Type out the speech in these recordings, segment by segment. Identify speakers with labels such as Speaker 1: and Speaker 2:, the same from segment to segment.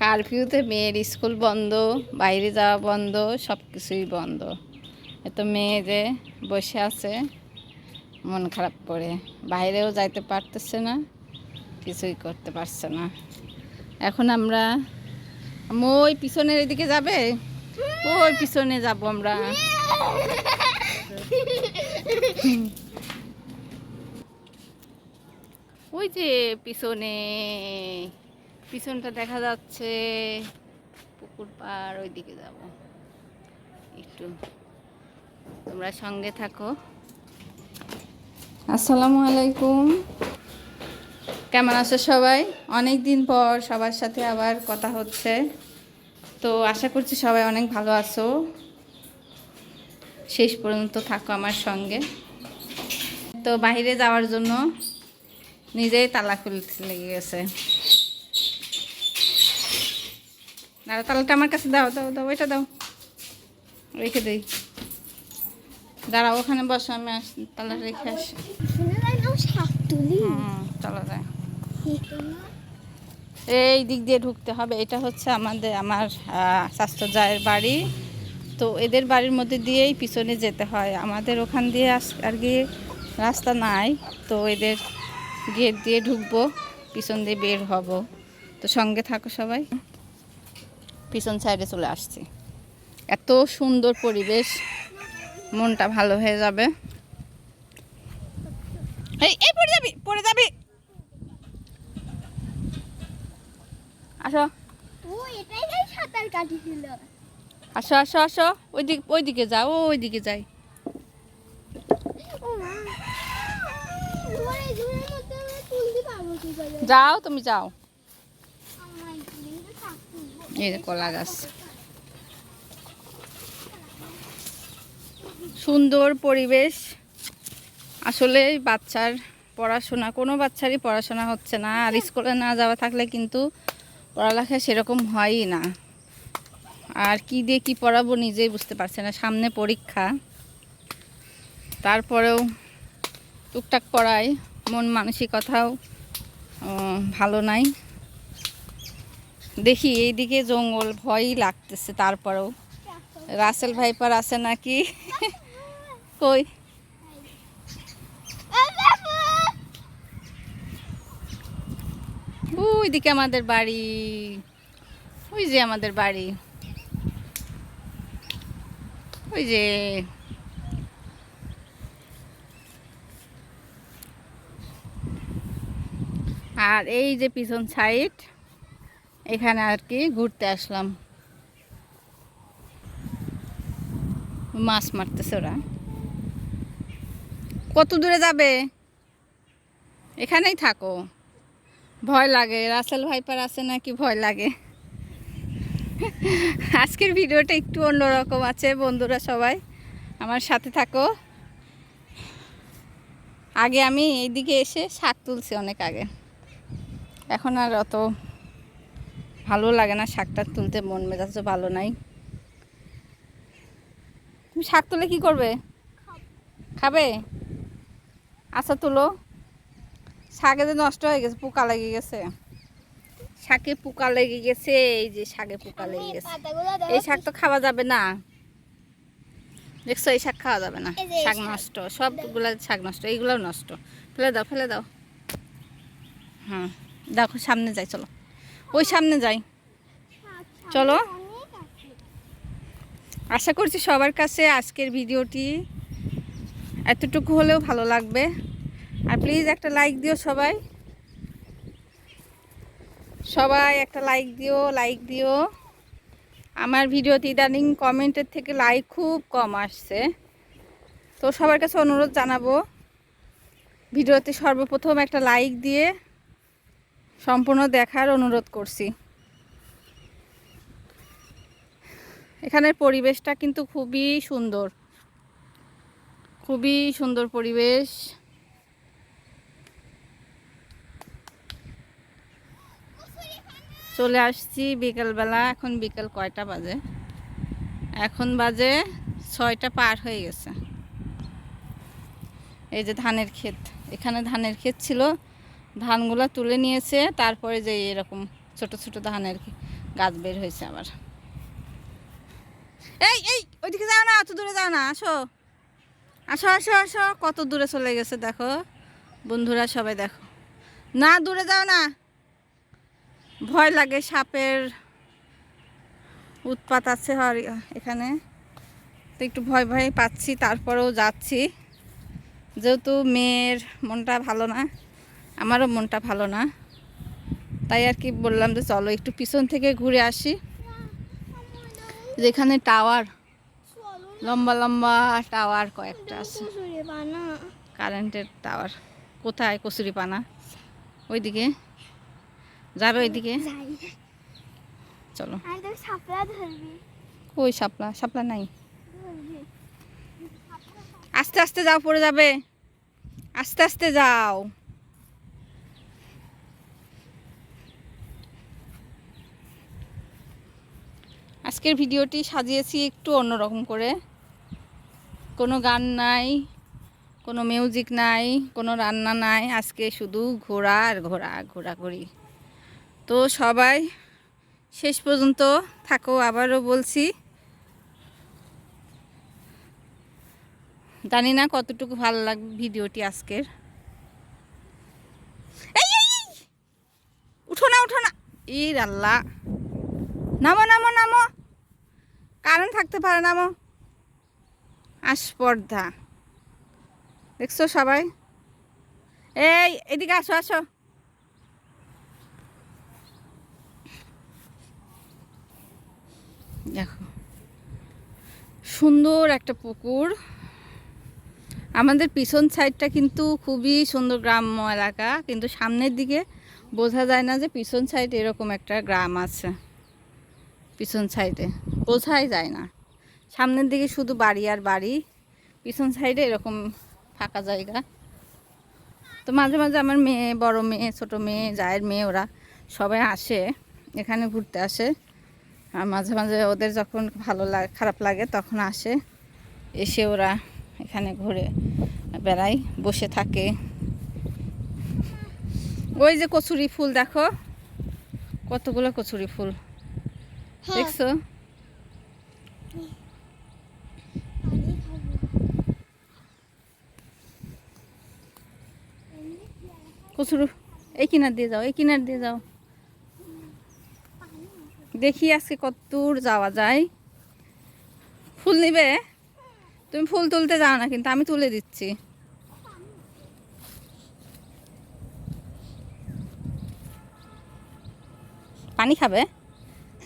Speaker 1: কারফিউতে মেয়ের স্কুল বন্ধ, বাইরে যাওয়া বন্ধ সব কিছুই বন্ধ। এত মেয়ে যে বসে আছে, মন খারাপ করে। বাইরেও যাইতে পারতেছে না, কিছুই করতে পারছে না। এখন আমরা ওই পিছনের এদিকে যাবে? ওই পিছনে যাব আমরা। ওই যে পিছনে। পিছনটা দেখা যাচ্ছে, পুকুর পার ওইদিকে যাব। একটু তোমরা সঙ্গে থাকো। আসসালামু আলাইকুম। কেমন আছো সবাই? অনেক দিন পর সবার সাথে আবার কথা হচ্ছে। তো আশা করছি সবাই অনেক ভালো আছো। শেষ পর্যন্ত থাকো আমার সঙ্গে। তো বাইরে যাওয়ার জন্য নিজেই তালা খুলতে লেগে গেছে। দাঁড়া তালাটা আমার কাছে দাও দাও দাও, ওইটা দাও। রেখে দিই। দাঁড়াও, ওখানে বসো, আমি আস, তালা রেখে আসি। চলো যায় এই দিক দিয়ে ঢুকতে হবে, এটা হচ্ছে আমাদের, আমার স্বাস্থ্য জায়ের বাড়ি। তো এদের বাড়ির মধ্যে দিয়েই পিছনে যেতে হয়। আমাদের ওখান দিয়ে আস- আর কি রাস্তা নাই, তো এদের গেট দিয়ে ঢুকবো, পিছন দিয়ে বের হব। তো সঙ্গে থাকো সবাই। পিছন সাইডে চলে আসছি। এত সুন্দর পরিবেশ মনটা ভালো হয়ে যাবে। এই এই পড়ে যাবি পড়ে যাবি। আসো। আসো আসো আসো। ওইদিক ওইদিকে যাও ওইদিকে যাই। যাও তুমি যাও
Speaker 2: আমরা এখানে কিন্তু শাক তুলবো
Speaker 1: এই কলা গাছ। সুন্দর পরিবেশ। আসলে বাচ্চার পড়াশোনা, কোনো বাচ্চারই পড়াশোনা হচ্ছে না। আর স্কুলে না যাওয়া থাকলে কিন্তু পড়ালেখা সেরকম হয়ই না। আর কি দিয়ে কি পড়াবো নিজেই বুঝতে পারছে না। সামনে পরীক্ষা। তারপরেও টুকটাক পড়ায়। মন মানসিকতাও ভালো নাই। দেখি এইদিকে জঙ্গল ভয়ই লাগতেছে তারপরেও। রাসেল ভাইপার আছে নাকি? কই? ওই দিকে আমাদের বাড়ি। ওই যে আমাদের বাড়ি। ওই যে। আর এই যে পিছন সাইড এখানে আর কি ঘুরতে আসলাম। মাছ মারতেছে ওরা। কত দূরে যাবে? এখানেই থাকো। ভয় লাগে। রাসেল ভাইপার আছে নাকি ভয় লাগে? আজকের ভিডিওটা একটু অন্যরকম আছে, বন্ধুরা সবাই। আমার সাথে থাকো। আগে আমি এইদিকে এসে শাক তুলছি অনেক আগে। এখন আর অত ভালো লাগে না শাকটা তুলতে মন মেজাজ ভালো নাই। তুমি শাক তুলে কি করবে? খাবে? আচ্ছা তুলো। শাকে যে নষ্ট হয়ে গেছে পোকা লেগে গেছে। শাকে পোকা লেগে গেছে এই যে শাকে পোকা লেগে গেছে। এই শাক তো খাওয়া যাবে না। দেখছ এই শাক খাওয়া যাবে না। শাক। নষ্ট সবগুলা শাক নষ্ট এইগুলোও নষ্ট। ফেলে দাও ফেলে দাও। হ্যাঁ দেখো সামনে যাই চলো। ওই সামনে যাই। চলো। আশা করছি সবার কাছে আজকের ভিডিওটি এতটুকু হলেও ভালো লাগবে। আর প্লিজ একটা লাইক দিও সবাই। সবাই একটা লাইক দিও লাইক দিও। আমার ভিডিওতে ইদানিং কমেন্টের থেকে লাইক খুব কম আসছে। তো সবার কাছে অনুরোধ জানাব, ভিডিওতে সর্বপ্রথম একটা লাইক দিয়ে সম্পূর্ণ দেখার অনুরোধ করছি। এখানের পরিবেশটা কিন্তু খুবই সুন্দর। খুবই সুন্দর পরিবেশ। চলে আসছি বিকেলবেলা, এখন বিকেল কয়টা বাজে? এখন বাজে ছয়টা পার হয়ে গেছে। এই যে ধানের ক্ষেত, এখানে ধানের ক্ষেত ছিল। ধানগুলো তুলে নিয়েছে, তারপরে যে এরকম ছোট ছোট ধান আর কি গাছ বের হয়েছে আবার এই এই, ওইদিকে যাও না, অত দূরে যাও না, আসো। আসো আসো আসো, কত দূরে চলে গেছে, দেখো। বন্ধুরা, সবাই দেখো। না, দূরে যাও না। ভয় লাগে, সাপের উৎপাত আছে এখানে। তো একটু ভয় ভয় পাচ্ছি, তারপরেও যাচ্ছি। যেহেতু মেয়ের মনটা ভালো না। আমারও মনটা ভালো না। তাই আর কি বললাম যে চলো একটু পিছন থেকে ঘুরে আসি। যেখানে টাওয়ার, লম্বা লম্বা টাওয়ার কয়েকটা আছে। কারেন্টের টাওয়ার। কোথায়? কচুরি পানা ওইদিকে? যাবে ওইদিকে? চলো। কই শাপলা? শাপলা নাই। আস্তে আস্তে যাও, পড়ে যাবে। আস্তে আস্তে যাও। আজকের ভিডিওটি সাজিয়েছি একটু অন্যরকম করে। কোনো গান নাই, কোনো মিউজিক নাই, কোনো রান্না নাই, আজকে শুধু ঘোরা আর ঘোরা ঘোরাঘুরি তো সবাই শেষ পর্যন্ত থাকো, আবারও বলছি। জানি না কতটুকু ভালো লাগবে ভিডিওটি আজকের! উঠো না উঠো না! ইর আল্লাহ! নামো নামো নামো! কারণ থাকতে পারে নামো আস্পর্ধা দেখছ সবাই? এই, এদিকে আসো আসো। দেখো, সুন্দর একটা পুকুর। আমাদের পিছন সাইডটা কিন্তু খুবই সুন্দর গ্রাম্য এলাকা, কিন্তু সামনের দিকে বোঝা যায় না যে পিছন সাইড এরকম একটা গ্রাম আছে। পিছন সাইডে। বোঝাই যায় না। সামনের দিকে শুধু বাড়ি আর বাড়ি, পিছন সাইডে এরকম ফাঁকা জায়গা। তো মাঝে মাঝে আমার মেয়ে, বড় মেয়ে, ছোট মেয়ে, জায়ের মেয়ে, ওরা সবাই আসে, এখানে ঘুরতে আসে। আর মাঝে মাঝে ওদের যখন ভালো লাগে খারাপ লাগে তখন আসে। এসে ওরা এখানে ঘুরে বেড়ায়, বসে থাকে। ওই যে কচুরি ফুল দেখো, কতগুলো কচুরি ফুল। দেখছ?
Speaker 2: পানি
Speaker 1: এই কিনার দিয়ে যাও, এই কিনার দিয়ে যাও। দেখি আজকে কত দূর যাওয়া যায়। ফুল নিবে? তুমি ফুল তুলতে যাও না কিন্তু, আমি তুলে দিচ্ছি। পানি খাবে?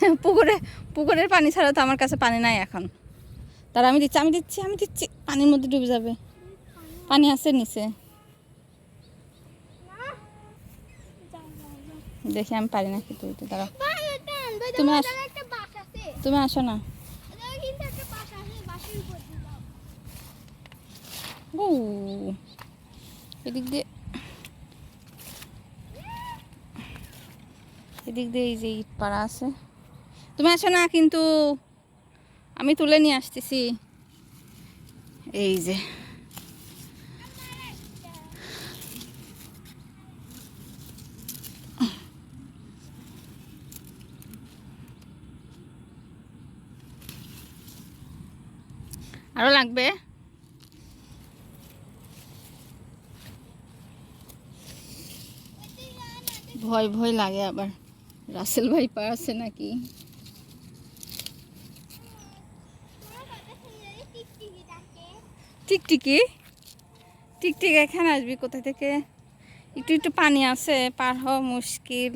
Speaker 1: পুকুরে পুকুরের পানি ছাড়া তো আমার কাছে পানি নাই এখন তার আমি দিচ্ছি আমি দিচ্ছি আমি দিচ্ছি পানির মধ্যে ডুবে যাবে পানি আছে নিচে। দেখি আমি পারি দাঁড়া
Speaker 2: ভাই, একটা আনবে,
Speaker 1: তুমি আস-। তুমি আসো না। ও এদিক দিয়ে এদিক দিয়ে এই যে ইট পাড়া আছে তুমি আসো না, কিন্তু আমি তুলে নিয়ে আসতেছি। এই যে। আরও লাগবে? ভয় ভয় লাগে আবার। রাসেল ভাই পা আছে নাকি
Speaker 2: তোমার কথা শুনে যদি টিকটিকি ডাকে,
Speaker 1: টিকটিকি। টিকটিক এখানে আসবি কোথা থেকে? একটু একটু পানি আছে পার হওয়া মুশকিল।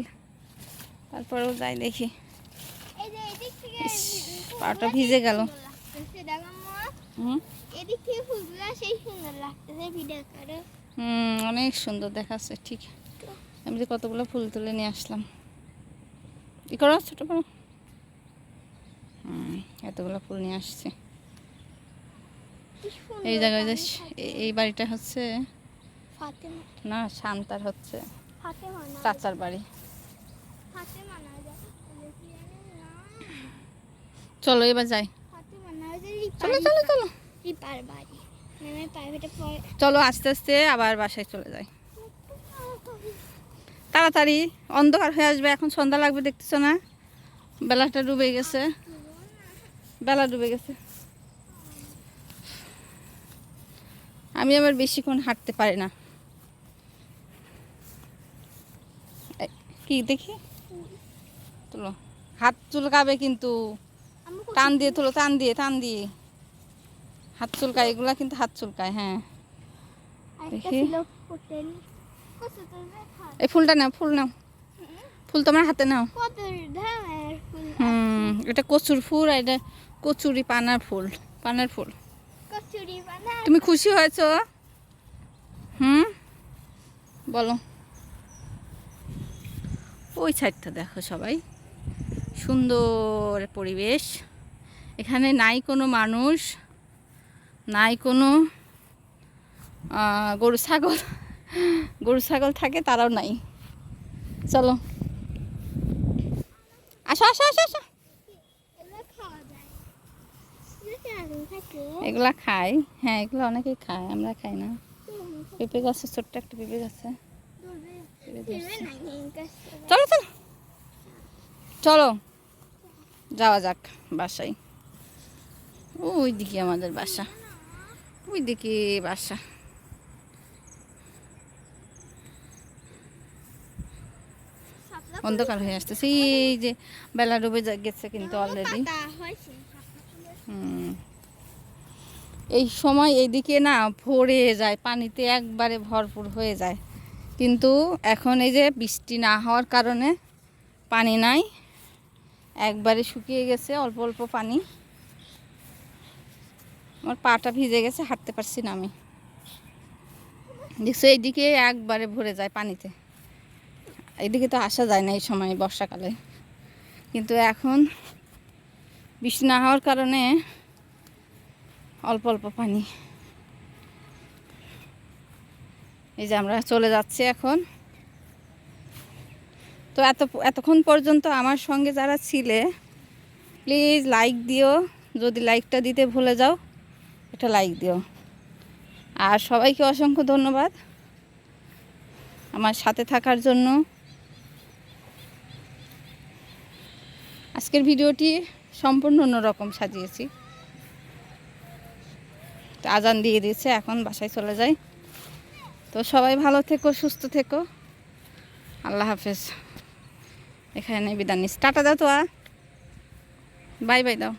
Speaker 1: তারপরেও যাই দেখি। পাটা ভিজে গেল। হুম অনেক সুন্দর দেখাচ্ছে ঠিক। আমি যে কতগুলো ফুল তুলে নিয়ে আসলাম। ই করো ছোটো করো। হুম এতগুলো ফুল নিয়ে আসছি। এই জায়গায় যে এই- বাড়িটা হচ্ছে না শান্তার হচ্ছে। চাচার বাড়ি। চলো এবার যাই। চলো চলো চলো।
Speaker 2: মানে
Speaker 1: চলো আস্তে আস্তে আবার বাসায় চলে যাই। তাড়াতাড়ি অন্ধকার হয়ে আসবে এখন সন্ধ্যা লাগবে দেখতেছো না? বেলাটা ডুবে গেছে। বেলা ডুবে গেছে। আমি আবার বেশিক্ষণ হাঁটতে পারি না। কি দেখি? তুলো। হাত চুলকাবে কিন্তু। টান দিয়ে তুলো টান দিয়ে টান দিয়ে। হাত চুলকায় এগুলা কিন্তু হাত চুলকায় হ্যাঁ। দেখি। এই ফুলটা নাও ফুল নাও। ফুল তোমার হাতে নাও। হুম এটা কচুর ফুল আর এটা কচুরি পানার ফুল পানার ফুল। তুমি খুশি হয়েছো? হুম? বলো। ওই সাইডটা দেখো সবাই। সুন্দর পরিবেশ। এখানে নাই কোনো মানুষ, নাই কোনো গরু ছাগল। গরু ছাগল থাকে, তারাও নাই। চলো। আসো আসো আসো আসো
Speaker 2: এগুলো খাওয়া যায় এগুলো
Speaker 1: খাই। হ্যাঁ এগুলো অনেকেই খায় আমরা খাই না। পেঁপে গাছে ছোট্ট একটা পেঁপে গাছে চলো চলো। চলো। যাওয়া যাক বাসায়। ওই দিকে আমাদের বাসা। ওই দিকে বাসা অন্ধকার হয়ে আসতেছে। এই যে বেলা ডুবে গেছে কিন্তু অলরেডি এই সময় এইদিকে না ভরে যায়, পানিতে একবারে ভরপুর হয়ে যায়। কিন্তু এখন এই যে বৃষ্টি না হওয়ার কারণে পানি নাই, একবারে শুকিয়ে গেছে অল্প অল্প পানি। আমার পাটা ভিজে গেছে, হাঁটতে পারছি না আমি। দেখছ, এইদিকে একবারে ভরে যায় পানিতে। এইদিকে তো আসা যায় না এই সময় বর্ষাকালে। কিন্তু এখন বৃষ্টি না হওয়ার কারণে অল্প অল্প পানি। এই যে আমরা চলে যাচ্ছি এখন। তো এত, এতক্ষণ পর্যন্ত আমার সঙ্গে যারা ছিলে প্লিজ লাইক দিও। যদি লাইকটা দিতে ভুলে যাও এটা লাইক দিও। আর সবাইকে অসংখ্য ধন্যবাদ আমার সাথে থাকার জন্য। আজকের ভিডিওটি সম্পূর্ণ অন্যরকম সাজিয়েছি। তো আজান দিয়ে দিয়েছে, এখন বাসায় চলে যাই। তো সবাই ভালো থেকো, সুস্থ থেকো। আল্লাহ হাফেজ। এখানে বিদান নিস টাটা দাও তো বাই বাই দাও।